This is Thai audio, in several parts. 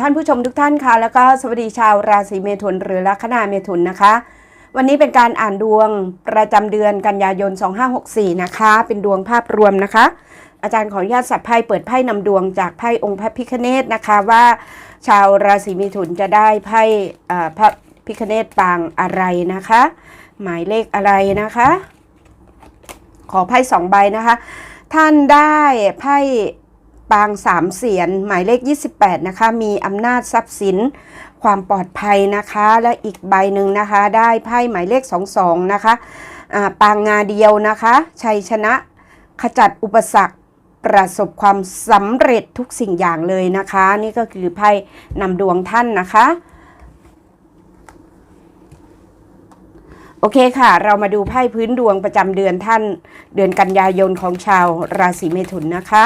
ท่านผู้ชมทุกท่านค่ะ แล้วก็สวัสดีชาวราศีเมถุนหรือลัคนาเมถุนนะคะ วันนี้เป็นการอ่านดวงประจำเดือนกันยายน 2564 นะคะ เป็นดวงภาพรวมนะคะ อาจารย์ขออนุญาตสับไพ่เปิดไพ่นำดวงจากไพ่องค์พระพิคเนตนะคะว่า ชาวราศีเมถุนจะได้ไพ่พระพิคเนตปางอะไรนะคะ หมายเลขอะไรนะคะ ขอไพ่สองใบนะคะ ท่านได้ไพ่ ปางสามเสียน หมายเลข 28 นะคะ มีอำนาจทรัพย์สิน ความปลอดภัยนะคะ และอีกใบหนึ่งนะคะ ได้ไพ่หมายเลข 22 นะคะปางงาเดียวนะคะ ชัยชนะขจัดอุปสรรคประสบความสำเร็จทุกสิ่งอย่างเลยนะคะ นี่ก็คือไพ่นำดวงท่านนะคะ โอเคค่ะ เรามาดูไพ่พื้นดวงประจำเดือนท่าน เดือนกันยายนของชาวราศีเมถุนนะคะ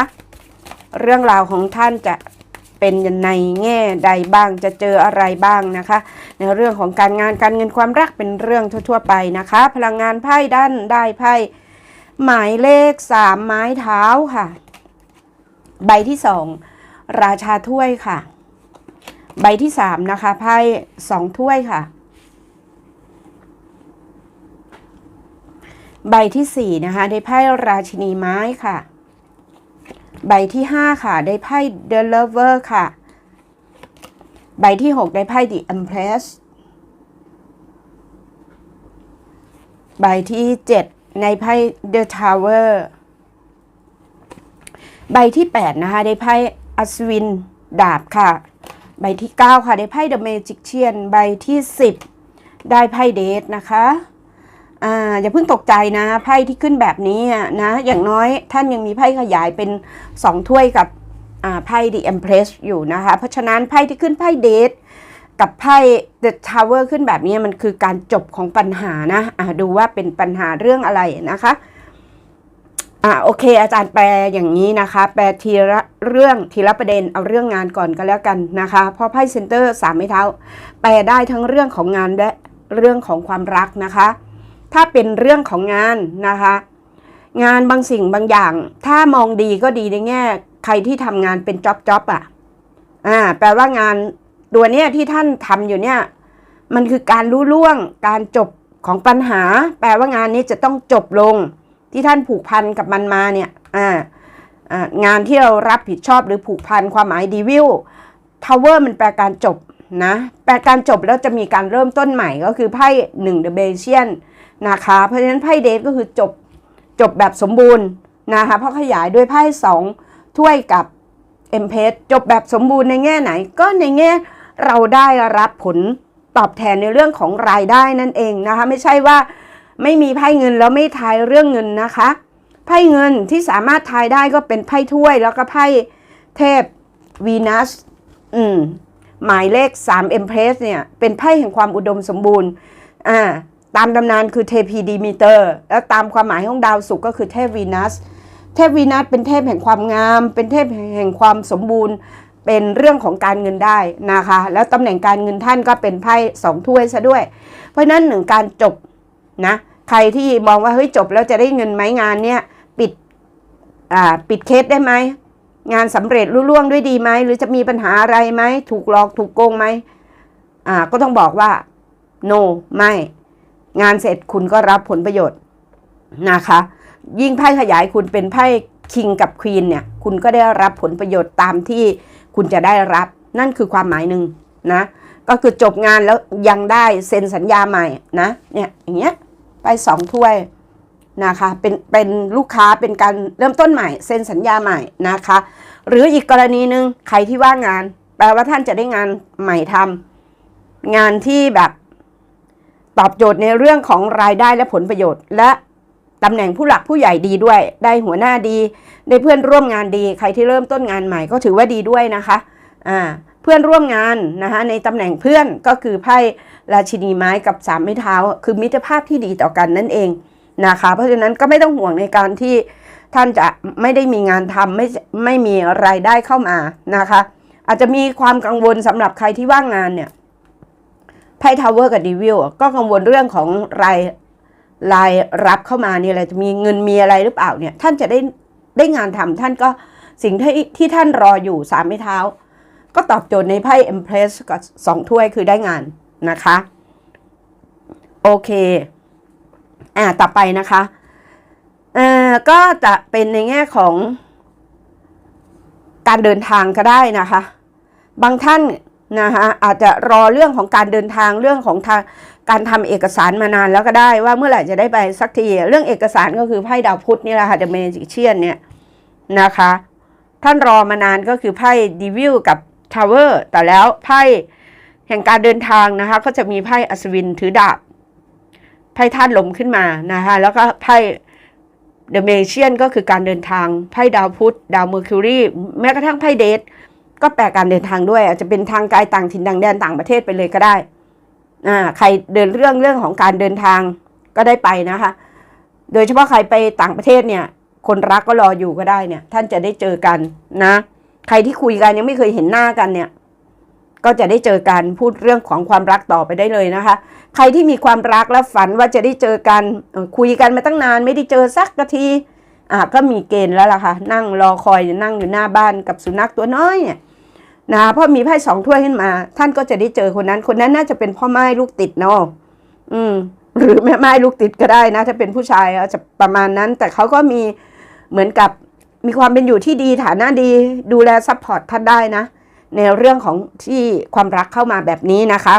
เรื่องราวของท่านจะเป็นในแง่ใดบ้างจะเจออะไรบ้างนะคะ ในเรื่องของการงานการเงินความรักเป็นเรื่องทั่ว ๆ ไปนะคะ พลังงานไพ่ด้านได้ไพ่หมายเลขสามไม้เท้าค่ะ ใบที่สองราชาถ้วยค่ะ ใบที่สามนะคะไพ่สองถ้วยค่ะ ใบที่สี่นะคะได้ไพ่ราชินีไม้ค่ะ ใบที่ห้าค่ะ ได้ไพ่ The Lover ค่ะ ใบที่หกได้ไพ่ The Empress ใบที่เจ็ดในไพ่ The Tower ใบที่แปดนะคะ ได้ไพ่อัศวินดาบค่ะ ใบที่เก้าค่ะ ได้ไพ่ The Magician ใบที่สิบได้ไพ่เดทนะคะ อ่าอย่าเพิ่งตกใจนะ ไพ่ที่ขึ้นแบบนี้นะ อย่างน้อยท่านยังมีไพ่ขยายเป็น 2 ถ้วยกับอ่าไพ่ The Empress อยู่นะคะ เพราะฉะนั้นไพ่ที่ขึ้นไพ่เดทกับไพ่ The Tower ขึ้นแบบนี้มันคือการจบของปัญหานะอ่าดูว่าเป็นปัญหาเรื่องอะไรนะคะอ่าโอเค อาจารย์แปลอย่างนี้นะคะ แปลทีละเรื่องทีละประเด็นเอาเรื่องงานก่อนก็แล้วกันนะคะเพราะไพ่เซนเตอร์สามไม้เท้า แปลได้ทั้งเรื่องของงานและเรื่องของความรักนะคะ ถ้าเป็นเรื่องของงานนะคะ งานบางสิ่งบางอย่าง ถ้ามองดีก็ดีในแง่ ใครที่ทำงานเป็นจ็อบจ็อบอะอ่าแปลว่างานตัวเนี้ยที่ท่านทำอยู่เนี่ย มันคือการรู้ล่วง การจบของปัญหา แปลว่างานนี้จะต้องจบลง ที่ท่านผูกพันกับมันมาเนี่ยอ่าองานที่เรารับผิดชอบหรือผูกพันความหมายดีวิวทาวเวอร์มันแปลการจบนะ แปลการจบแล้วจะมีการเริ่มต้นใหม่ก็คือไพ่หนึ่งเดอะเบเชียน นะคะ เพราะฉะนั้นไพ่เดทก็คือจบจบแบบสมบูรณ์นะคะ เพราะขยายด้วยไพ่สองถ้วยกับเอ็มเพสจบแบบสมบูรณ์ในแง่ไหน ก็ในแง่เราได้รับผลตอบแทนในเรื่องของรายได้นั่นเองนะคะ ไม่ใช่ว่าไม่มีไพ่เงินแล้วไม่ทายเรื่องเงินนะคะไพ่เงินที่สามารถทายได้ก็เป็นไพ่ถ้วยแล้วก็ไพ่เทพวีนัสอืมหมายเลข3 e m p r e s s เนี่ย เป็นไพ่แห่งความอุดมสมบูรณ์อ่า ตามตำนานคือเทพีดีมิเตอร์ แล้วตามความหมายของดาวศุกร์ก็คือเทพวีนัส เทพวีนัสเป็นเทพแห่งความงาม เป็นเทพแห่งความสมบูรณ์ เป็นเรื่องของการเงินได้นะคะ แล้วตำแหน่งการเงินท่านก็เป็นไพ่สองถ้วยซะด้วย เพราะนั้นหนึ่งการจบนะใครที่มองว่าเฮ้ยจบแล้วจะได้เงินไหมงานเนี้ยปิดอ่าปิดเคสได้ไหมงานสำเร็จรุ่ล่วงด้วยดีไหมหรือจะมีปัญหาอะไรไหมถูกหลอกถูกโกงไหมอ่าก็ต้องบอกว่า no ไม่ งานเสร็จคุณก็รับผลประโยชน์นะคะ ยิ่งไพ่ขยายคุณเป็นไพ่คิงกับควีนเนี่ย คุณก็ได้รับผลประโยชน์ตามที่คุณจะได้รับ นั่นคือความหมายหนึ่งนะ ก็คือจบงานแล้วยังได้เซ็นสัญญาใหม่นะ เนี่ยอย่างเงี้ยไปสองถ้วยนะคะ เป็นเป็นลูกค้าเป็นการเริ่มต้นใหม่ เซ็นสัญญาใหม่นะคะ หรืออีกกรณีหนึ่งใครที่ว่างงาน แปลว่าท่านจะได้งานใหม่ทำงานที่แบบ ตอบโจทย์ในเรื่องของรายได้และผลประโยชน์ และตำแหน่งผู้หลักผู้ใหญ่ดีด้วย ได้หัวหน้าดี ได้เพื่อนร่วมงานดี ใครที่เริ่มต้นงานใหม่ก็ถือว่าดีด้วยนะคะอ่าเพื่อนร่วมงานนะคะในตำแหน่งเพื่อนก็คือไพ่ราชินีไม้กับสามไม้เท้า คือมิตรภาพที่ดีต่อกันนั่นเองนะคะเพราะฉะนั้นก็ไม่ต้องห่วงในการที่ท่านจะไม่ได้มีงานทำไม่ไม่มีรายได้เข้ามานะคะ อาจจะมีความกังวลสำหรับใครที่ว่างงานเนี่ย ไพ่ทาวเวอร์กับดีวิลก็กังวลเรื่องของรายรายรับเข้ามาเนี่ยอะไรจะมีเงินมีอะไรหรือเปล่าเนี่ย ท่านจะได้ได้งานทำท่านก็สิ่งที่ที่ท่านรออยู่สามไม้เท้า ก็ตอบโจทย์ในไพ่ Empress กับสองถ้วยคือได้งานนะคะ โอเคอ่าต่อไปนะคะเอ่อก็จะเป็นในแง่ของการเดินทางก็ได้นะคะ บางท่าน นะคะอาจจะรอเรื่องของการเดินทางเรื่องของทางการทำเอกสารมานานแล้วก็ได้ว่าเมื่อไหร่จะได้ไปสักที เรื่องเอกสารก็คือไพ่ดาวพุธนี่แหละค่ะ The Magician เนี่ยนะคะท่านรอมานานก็คือไพ่ดีวิลกับทาวเวอร์แต่แล้วไพ่แห่งการเดินทางนะคะก็จะมีไพ่อัศวินถือดาบไพ่ธาตุลมขึ้นมานะคะแล้วก็ไพ่เดเมเชียนก็คือการเดินทางไพ่ดาวพุธดาวเมอร์คิวรีแม้กระทั่งไพ่เดท ก็แปลการเดินทางด้วย อาจจะเป็นทางไกลต่างถิ่นต่างแดนต่างประเทศไปเลยก็ได้อ่าใครเดินเรื่องเรื่องของการเดินทางก็ได้ไปนะคะ โดยเฉพาะใครไปต่างประเทศเนี่ย คนรักก็รออยู่ก็ได้เนี่ย ท่านจะได้เจอกันนะ ใครที่คุยกันยังไม่เคยเห็นหน้ากันเนี่ย ก็จะได้เจอกันพูดเรื่องของความรักต่อไปได้เลยนะคะ ใครที่มีความรักและฝันว่าจะได้เจอกันคุยกันมาตั้งนาน ไม่ได้เจอสักนาทีอะก็มีเกณฑ์แล้วล่ะค่ะ นั่งรอคอยนั่งอยู่หน้าบ้านกับสุนัขตัวน้อยเนี่ย นะเพราะมีไพ่สองถ้วยขึ้นมา ท่านก็จะได้เจอคนนั้น คนนั้นน่าจะเป็นพ่อไม้ลูกติดเนาะอืม หรือแม่ไม้ลูกติดก็ได้นะ ถ้าเป็นผู้ชายอาจจะประมาณนั้น แต่เขาก็มีเหมือนกับมีความเป็นอยู่ที่ดีฐานะดี ดูแลซัพพอร์ตท่านได้นะ ในเรื่องของที่ความรักเข้ามาแบบนี้นะคะ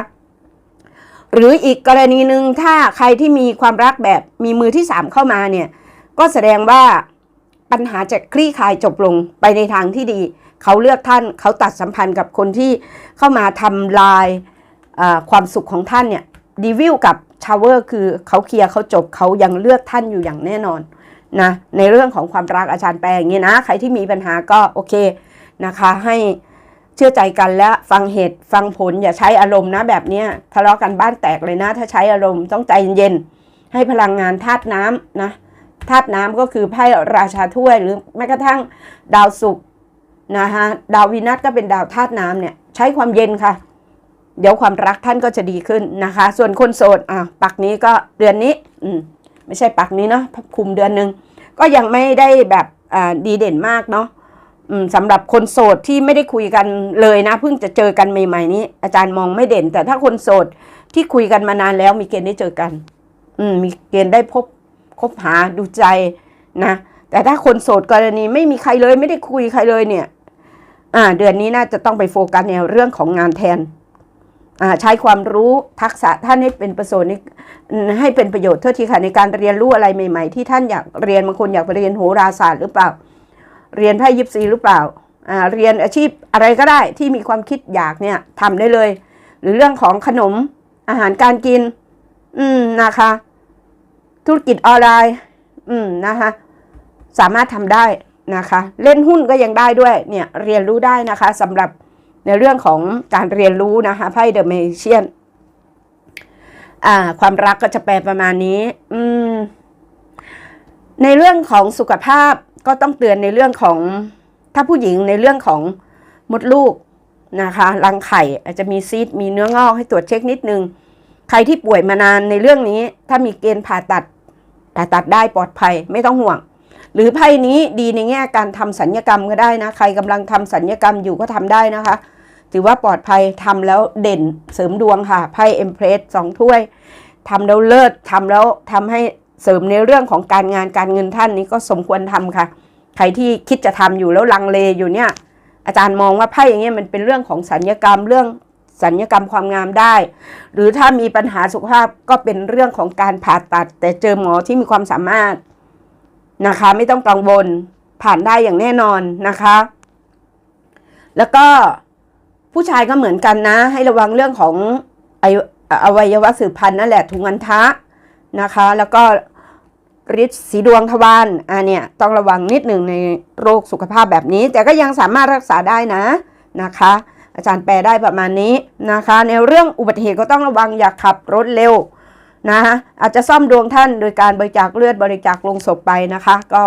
หรืออีกกรณีหนึ่งถ้าใครที่มีความรักแบบมีมือที่สามเข้ามาเนี่ย ก็แสดงว่าปัญหาจะคลี่คลายจบลงไปในทางที่ดี เขาเลือกท่านเขาตัดสัมพันธ์กับคนที่เข้ามาทำลายความสุขของท่านเนี่ยดีวิลกับชาวเวอร์คือเขาเคลียร์เขาจบเขายังเลือกท่านอยู่อย่างแน่นอนนะในเรื่องของความรักอาจารย์แปลอย่างนี้นะ ใครที่มีปัญหาก็โอเคนะคะให้เชื่อใจกันและฟังเหตุฟังผลอย่าใช้อารมณ์นะแบบนี้ทะเลาะกันบ้านแตกเลยนะ ถ้าใช้อารมณ์ต้องใจเย็นๆให้พลังงานธาตุน้ำนะธาตุน้ำก็คือไพ่ราชาถ้วยหรือแม้กระทั่งดาวศุกร์ นะคะดาววีนัสก็เป็นดาวธาตุน้ำเนี่ยใช้ความเย็นค่ะ เดี๋ยวความรักท่านก็จะดีขึ้นนะคะ ส่วนคนโสดอะปักนี้ก็เดือนนี้อืมไม่ใช่ปักนี้เนาะคุมเดือนหนึ่งก็ยังไม่ได้แบบอ่าดีเด่นมากเนาะอืมสำหรับคนโสดที่ไม่ได้คุยกันเลยนะเพิ่งจะเจอกันใหม่ๆนี้ อาจารย์มองไม่เด่น แต่ถ้าคนโสดที่คุยกันมานานแล้วมีเกณฑ์ได้เจอกัน อืมมีเกณฑ์ได้พบคบหาดูใจนะ แต่ถ้าคนโสดกรณีไม่มีใครเลยไม่ได้คุยใครเลยเนี่ย อ่าเดือนนี้น่าจะต้องไปโฟกัสในเรื่องของงานแทนอ่าใช้ความรู้ทักษะท่านให้เป็นประโยชน์ให้เป็นประโยชน์เท่าที่ค่ะในการเรียนรู้อะไรใหม่ ๆ ที่ท่านอยากเรียนบางคนอยากไปเรียนโหราศาสตร์หรือเปล่า เรียนไพ่ยิปซีหรือเปล่าอ่าเรียนอาชีพอะไรก็ได้ที่มีความคิดอยากเนี่ยทำได้เลย หรือเรื่องของขนมอาหารการกิน อืมนะคะ ธุรกิจออนไลน์ อืมนะคะ สามารถทำได้ นะคะ เล่นหุ้นก็ยังได้ด้วยเนี่ยเรียนรู้ได้นะคะสำหรับในเรื่องของการเรียนรู้นะคะไพ่เดอะเมเชียนความรักก็จะแปลประมาณนี้อืมในเรื่องของสุขภาพก็ต้องเตือนในเรื่องของถ้าผู้หญิงในเรื่องของมดลูกนะคะรังไข่อาจจะมีซีดมีเนื้องอกให้ตรวจเช็คนิดนึง ใครที่ป่วยมานานในเรื่องนี้ ถ้ามีเกณฑ์ผ่าตัดผ่าตัดได้ปลอดภัยไม่ต้องห่วง หรือไพ่นี้ดีในแง่การทำสัญญกรรมก็ได้นะ ใครกำลังทำสัญญกรรมอยู่ก็ทำได้นะคะ ถือว่าปลอดภัยทำแล้วเด่นเสริมดวงค่ะไพ่เอ็มเพรสสองถ้วยทำแล้วเลิศทำแล้วทำให้เสริมในเรื่องของการงานการเงินท่านนี้ก็สมควรทำค่ะ ใครที่คิดจะทำอยู่แล้วลังเลอยู่เนี่ย อาจารย์มองว่าไพ่อย่างเงี้ยมันเป็นเรื่องของสัญญกรรมเรื่องสัญญกรรมความงามได้ หรือถ้ามีปัญหาสุขภาพก็เป็นเรื่องของการผ่าตัด แต่เจอหมอที่มีความสามารถ นะคะ ไม่ต้องกังวลผ่านได้อย่างแน่นอนนะคะ แล้วก็ผู้ชายก็เหมือนกันนะ ให้ระวังเรื่องของอวัยอวัยวะสืบพันธุ์นั่นแหละถุงอันทะนะคะ แล้วก็ฤทธิ์สีดวงทวารอะเนี่ยต้องระวังนิดหนึ่งในโรคสุขภาพแบบนี้ แต่ก็ยังสามารถรักษาได้นะนะคะ อาจารย์แปลได้ประมาณนี้นะคะ ในเรื่องอุบัติเหตุก็ต้องระวังอย่าขับรถเร็ว นะคะอาจจะซ่อมดวงท่านโดยการบริจาคเลือดบริจาคลงศพไปนะคะ ก็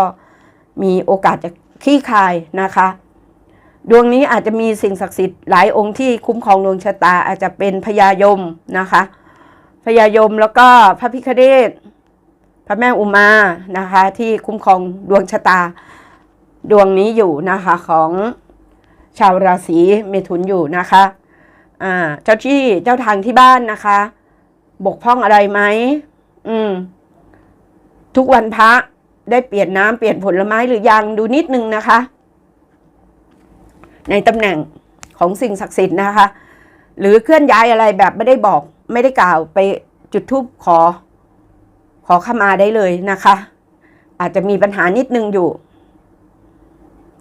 มีโอกาสจะคลี่คลายนะคะ ดวงนี้อาจจะมีสิ่งศักดิ์สิทธิ์หลายองค์ที่คุ้มครองดวงชะตา อาจจะเป็นพญายมนะคะพญายมแล้วก็พระพิฆเนศพระแม่อุมานะคะ ที่คุ้มครองดวงชะตา ดวงนี้อยู่นะคะของชาวราศีเมถุนอยู่นะคะ อ่า เจ้าที่เจ้าทางที่บ้านนะคะ บกพร่องอะไรไหมอืม ทุกวันพระได้เปลี่ยนน้ำเปลี่ยนผลไม้หรือยังดูนิดนึงนะคะ ในตำแหน่งของสิ่งศักดิ์สิทธิ์นะคะ หรือเคลื่อนย้ายอะไรแบบไม่ได้บอก ไม่ได้กล่าวไปจุดทูปขอ ขอขมาได้เลยนะคะ อาจจะมีปัญหานิดนึงอยู่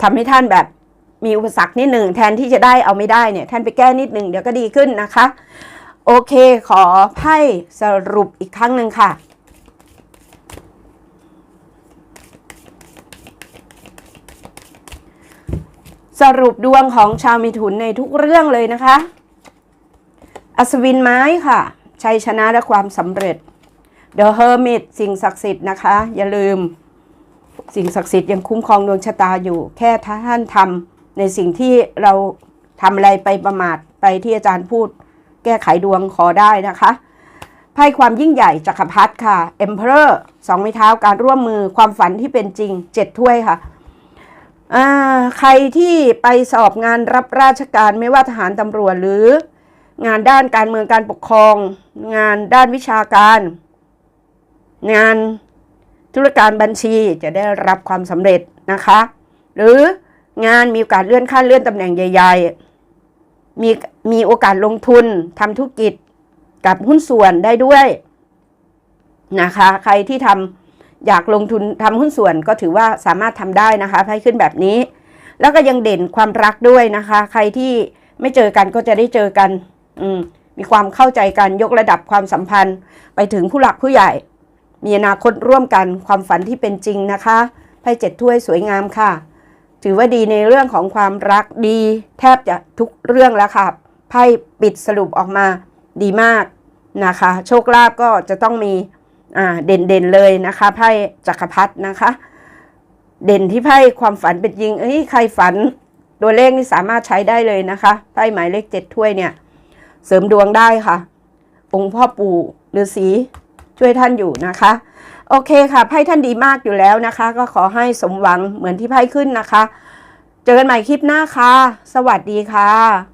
ทำให้ท่านแบบมีอุปสรรคนิดหนึ่งแทนที่จะได้เอาไม่ได้เนี่ย ท่านไปแก้นิดหนึ่งเดี๋ยวก็ดีขึ้นนะคะ โอเคขอไพ่สรุปอีกครั้งหนึ่งค่ะ สรุปดวงของชาวมิถุนในทุกเรื่องเลยนะคะ อัศวินไม้ค่ะ ชัยชนะและความสำเร็จ The Hermit สิ่งศักดิ์สิทธิ์นะคะ อย่าลืม สิ่งศักดิ์สิทธิ์ยังคุ้มครองดวงชะตาอยู่ แค่ท่านทำในสิ่งที่เราทำอะไรไปประมาทไปที่อาจารย์พูด แก้ไขดวงขอได้นะคะไพ่ความยิ่งใหญ่จักรพรรดิค่ะ Emperor สองไม้เท้าการร่วมมือความฝันที่เป็นจริงเจ็ดถ้วยค่ะใครที่ไปสอบงานรับราชการไม่ว่าทหารตำรวจหรืองานด้านการเมืองการปกครอง งานด้านวิชาการ งานธุรการบัญชีจะได้รับความสำเร็จนะคะ หรืองานมีโอกาสเลื่อนขั้นเลื่อนตำแหน่งใหญ่ ๆ มี มีโอกาสลงทุนทำธุรกิจกับหุ้นส่วนได้ด้วยนะคะ ใครที่ทำอยากลงทุนทำหุ้นส่วนก็ถือว่าสามารถทำได้นะคะให้ขึ้นแบบนี้ แล้วก็ยังเด่นความรักด้วยนะคะ ใครที่ไม่เจอกันก็จะได้เจอกัน อืมมีความเข้าใจกันยกระดับความสัมพันธ์ ไปถึงผู้หลักผู้ใหญ่ มีอนาคตร่วมกันความฝันที่เป็นจริงนะคะไพ่เจ็ดถ้วยสวยงามค่ะ ถือว่าดีในเรื่องของความรักดี แทบจะทุกเรื่องแล้วค่ะ ไพ่ปิดสรุปออกมาดีมากนะคะ โชคลาภก็จะต้องมีเด่นเด่นๆเลยนะคะไพ่จักรพรรดินะคะ เด่นที่ไพ่ความฝันเป็นจริงเอ้ยใครฝันตัวเลขนี่สามารถใช้ได้เลยนะคะไพ่หมายเลขเจ็ดถ้วยเนี่ย เสริมดวงได้ค่ะ องค์พ่อปู่ฤาษีช่วยท่านอยู่นะคะ โอเคค่ะไพ่ท่านดีมากอยู่แล้วนะคะ ก็ขอให้สมหวังเหมือนที่ไพ่ขึ้นนะคะ เจอกันใหม่คลิปหน้าค่ะ สวัสดีค่ะ